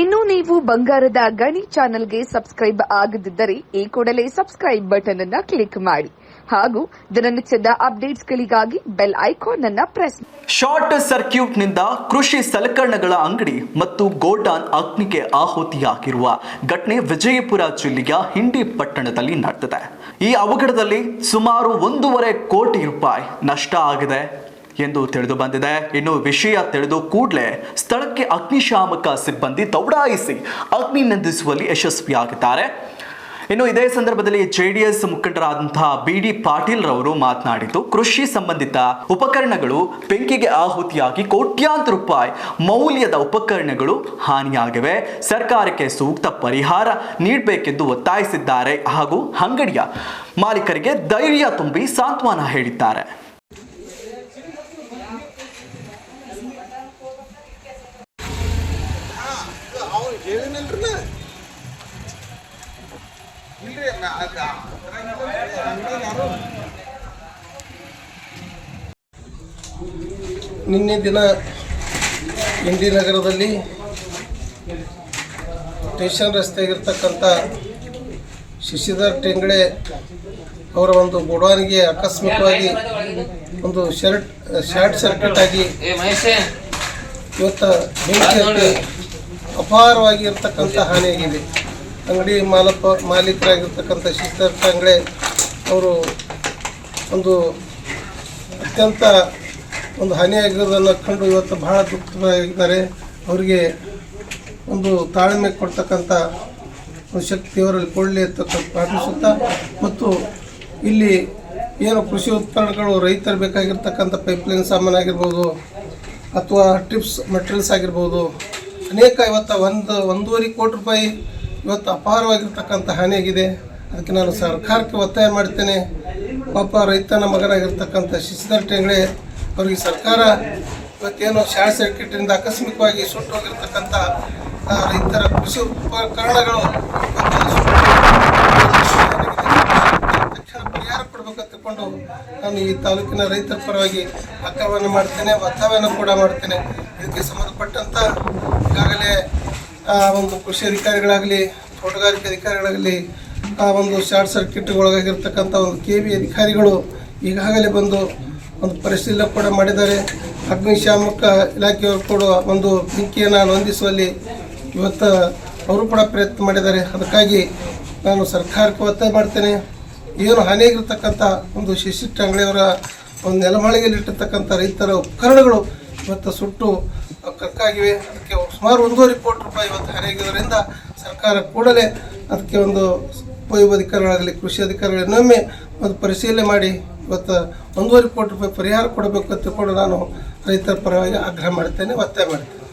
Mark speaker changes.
Speaker 1: ಇನ್ನು ನೀವು ಬಂಗಾರದ ಗಣಿ ಚಾನೆಲ್ಗೆ ಸಬ್ಸ್ಕ್ರೈಬ್ ಆಗದಿದ್ದರೆ ಈ ಕೂಡಲೇ ಸಬ್ಸ್ಕ್ರೈಬ್ ಬಟನ್ ಅನ್ನ ಕ್ಲಿಕ್ ಮಾಡಿ. ಹಾಗೂ ದಿನನಿತ್ಯದ ಅಪ್ಡೇಟ್ಸ್ಗಳಿಗಾಗಿ ಬೆಲ್ ಐಕಾನ್ ಅನ್ನ ಪ್ರೆಸ್
Speaker 2: ಶಾರ್ಟ್ ಸರ್ಕ್ಯೂಟ್ನಿಂದ ಕೃಷಿ ಸಲಕರಣೆಗಳ ಅಂಗಡಿ ಮತ್ತು ಗೋಡಾನ್ ಅಗ್ನಿಗೆ ಆಹುತಿಯಾಗಿರುವ ಘಟನೆ ವಿಜಯಪುರ ಜಿಲ್ಲೆಯ ಹಿಂಡಿ ಪಟ್ಟಣದಲ್ಲಿ ನಡೆದಿದೆ. ಈ ಅವಘಡದಲ್ಲಿ ಸುಮಾರು ಒಂದೂವರೆ ಕೋಟಿ ರೂಪಾಯಿ ನಷ್ಟ ಆಗಿದೆ. ಎಂದು ತಿಳಿದು ಬಂದಿದೆ. ಇನ್ನು ವಿಷಯ ತಿಳಿದು ಕೂಡಲೇ ಸ್ಥಳಕ್ಕೆ ಅಗ್ನಿಶಾಮಕ ಸಿಬ್ಬಂದಿ ದೌಡಾಯಿಸಿ ಅಗ್ನಿ ನಂದಿಸುವಲ್ಲಿ ಯಶಸ್ವಿಯಾಗಿದ್ದಾರೆ. ಇನ್ನು ಇದೇ ಸಂದರ್ಭದಲ್ಲಿ ಜೆಡಿಎಸ್ ಮುಖಂಡರಾದಂತಹ ಬಿ ಡಿ ಪಾಟೀಲ್ ರವರು ಮಾತನಾಡಿದ್ದು, ಕೃಷಿ ಸಂಬಂಧಿತ ಉಪಕರಣಗಳು ಬೆಂಕಿಗೆ ಆಹುತಿಯಾಗಿ ಕೋಟ್ಯಾಂತರ ರೂಪಾಯಿ ಮೌಲ್ಯದ ಉಪಕರಣಗಳು ಹಾನಿಯಾಗಿವೆ. ಸರ್ಕಾರಕ್ಕೆ ಸೂಕ್ತ ಪರಿಹಾರ ನೀಡಬೇಕೆಂದು ಒತ್ತಾಯಿಸಿದ್ದಾರೆ. ಹಾಗೂ ಅಂಗಡಿಯ ಮಾಲೀಕರಿಗೆ ಧೈರ್ಯ ತುಂಬಿ ಸಾಂತ್ವನ ಹೇಳಿದ್ದಾರೆ.
Speaker 3: ಹೇಳಿನಲ್ರಿ ನಾ ಇಲ್ರಿ ನಿನ್ನೆ ದಿನ ಇಂಡಿ ನಗರದಲ್ಲಿ ಸ್ಟೇಷನ್ ರಸ್ತೆಯಾಗಿರ್ತಕ್ಕಂಥ ಶಶಿಧರ್ ಟೆಂಗಳೆ ಅವರ ಒಂದು ಗೋಡಾನಿಗೆ ಆಕಸ್ಮಿಕವಾಗಿ ಒಂದು ಶರ್ಟ್ ಶಾರ್ಟ್ ಸರ್ಕ್ಯೂಟ್ ಆಗಿ ಇವತ್ತು ಬೆಂಕಿ ಅಪಾರವಾಗಿ ಇರ್ತಕ್ಕಂಥ ಹಾನಿಯಾಗಿದೆ ಅಂಗಡಿ ಮಾಲಪ ಮಾಲೀಕರಾಗಿರ್ತಕ್ಕಂಥ ಶಿಸ್ತರ್ ಅಂಗಡಿ ಅವರು ಒಂದು ಅತ್ಯಂತ ಒಂದು ಹಾನಿಯಾಗಿರೋದನ್ನು ಕಂಡು ಇವತ್ತು ಬಹಳ ದುಃಖವಾಗಿದ್ದಾರೆ. ಅವರಿಗೆ ಒಂದು ತಾಳ್ಮೆ ಕೊಡ್ತಕ್ಕಂಥ ಒಂದು ಶಕ್ತಿ ಅವರಲ್ಲಿ ಕೊಡಲಿ ಅಂತಕ್ಕಂಥ ಪ್ರಾರ್ಥಿಸುತ್ತಾ ಮತ್ತು ಇಲ್ಲಿ ಏನು ಕೃಷಿ ಉತ್ಪನ್ನಗಳು ರೈತರು ಬೇಕಾಗಿರ್ತಕ್ಕಂಥ ಪೈಪ್ಲೈನ್ ಸಾಮಾನು ಆಗಿರ್ಬೋದು ಅಥವಾ ಟ್ರಿಪ್ಸ್ ಮೆಟೀರಿಯಲ್ಸ್ ಆಗಿರ್ಬೋದು ಅನೇಕ ಇವತ್ತು ಒಂದು, ಒಂದೂವರೆ ಕೋಟಿ ರೂಪಾಯಿ ಇವತ್ತು ಅಪಾರವಾಗಿರ್ತಕ್ಕಂಥ ಹಾನಿಯಾಗಿದೆ ಅದಕ್ಕೆ ನಾನು ಸರ್ಕಾರಕ್ಕೆ ಒತ್ತಾಯ ಮಾಡ್ತೇನೆ. ಪಾಪ ರೈತನ ಮಗನಾಗಿರ್ತಕ್ಕಂಥ ಶಶಿಧರ್ ಟೆಂಗಳೆ ಅವರಿಗೆ ಸರ್ಕಾರ ಇವತ್ತೇನು ಶಾರ್ಟ್ ಸರ್ಕ್ಯೂಟಿಂದ ಆಕಸ್ಮಿಕವಾಗಿ ಸುಟ್ಟು ಹೋಗಿರ್ತಕ್ಕಂಥ ರೈತರ ಕೃಷಿ ಉಪಕರಣಗಳು ತಕ್ಷಣ ಪರಿಹಾರ ಕೊಡಬೇಕಂತ ತಿಳ್ಕೊಂಡು ನಾನು ಈ ತಾಲೂಕಿನ ರೈತರ ಪರವಾಗಿ ಆಗ್ರಹವನ್ನು ಮಾಡ್ತೇನೆ ಒತ್ತಾಯವನ್ನು ಕೂಡ ಮಾಡ್ತೇನೆ. ಇದಕ್ಕೆ ಸಂಬಂಧಪಟ್ಟಂತ ಈಗಾಗಲೇ ಒಂದು ಕೃಷಿ ಅಧಿಕಾರಿಗಳಾಗಲಿ, ತೋಟಗಾರಿಕೆ ಅಧಿಕಾರಿಗಳಾಗಲಿ, ಆ, ಒಂದು ಶಾರ್ಟ್ ಸರ್ಕ್ಯೂಟ್ ಒಳಗಾಗಿರ್ತಕ್ಕಂಥ ಒಂದು ಕೆ ಬಿ ಅಧಿಕಾರಿಗಳು ಈಗಾಗಲೇ ಬಂದು ಒಂದು ಪರಿಶೀಲನೆ ಕೂಡ ಮಾಡಿದ್ದಾರೆ. ಅಗ್ನಿಶಾಮಕ ಇಲಾಖೆಯವರು ಕೂಡ ಒಂದು ಬೆಂಕಿಯನ್ನು ನೊಂದಿಸುವಲ್ಲಿ ಇವತ್ತು ಅವರು ಕೂಡ ಪ್ರಯತ್ನ ಮಾಡಿದ್ದಾರೆ. ಅದಕ್ಕಾಗಿ ನಾನು ಸರ್ಕಾರಕ್ಕೆ ಒತ್ತಾಯ ಮಾಡ್ತೇನೆ. ಏನು ಹಾನಿಯಾಗಿರ್ತಕ್ಕಂಥ ಒಂದು ಶಿಶಿಟ್ಟ ಅಂಗಡಿಯವರ ಒಂದು ನೆಲಮಾಳಿಗೆಯಲ್ಲಿಟ್ಟಿರ್ತಕ್ಕಂಥ ರೈತರ ಉಪಕರಣಗಳು ಇವತ್ತು ಸುಟ್ಟು ಕಕ್ಕಾಗಿವೆ. ಅದಕ್ಕೆ ಸುಮಾರು ಒಂದೂವರೆ ಕೋಟಿ ರೂಪಾಯಿ ಇವತ್ತು ಹರಿಯಾಗಿದ್ದರಿಂದ ಸರ್ಕಾರ ಕೂಡಲೇ ಅದಕ್ಕೆ ಒಂದು ಉಪಯೋಗ ಅಧಿಕಾರಿಗಳಾಗಲಿ, ಕೃಷಿ ಅಧಿಕಾರಿಗಳು ಇನ್ನೊಮ್ಮೆ ಒಂದು ಪರಿಶೀಲನೆ ಮಾಡಿ ಇವತ್ತು ಒಂದೂವರೆ ಕೋಟಿ ರೂಪಾಯಿ ಪರಿಹಾರ ಕೊಡಬೇಕು ಅಂತ ತಿಳ್ಕೊಂಡು ನಾನು ರೈತರ ಪರವಾಗಿ ಆಗ್ರಹ ಮಾಡ್ತೇನೆ, ಒತ್ತಾಯ ಮಾಡ್ತೇನೆ.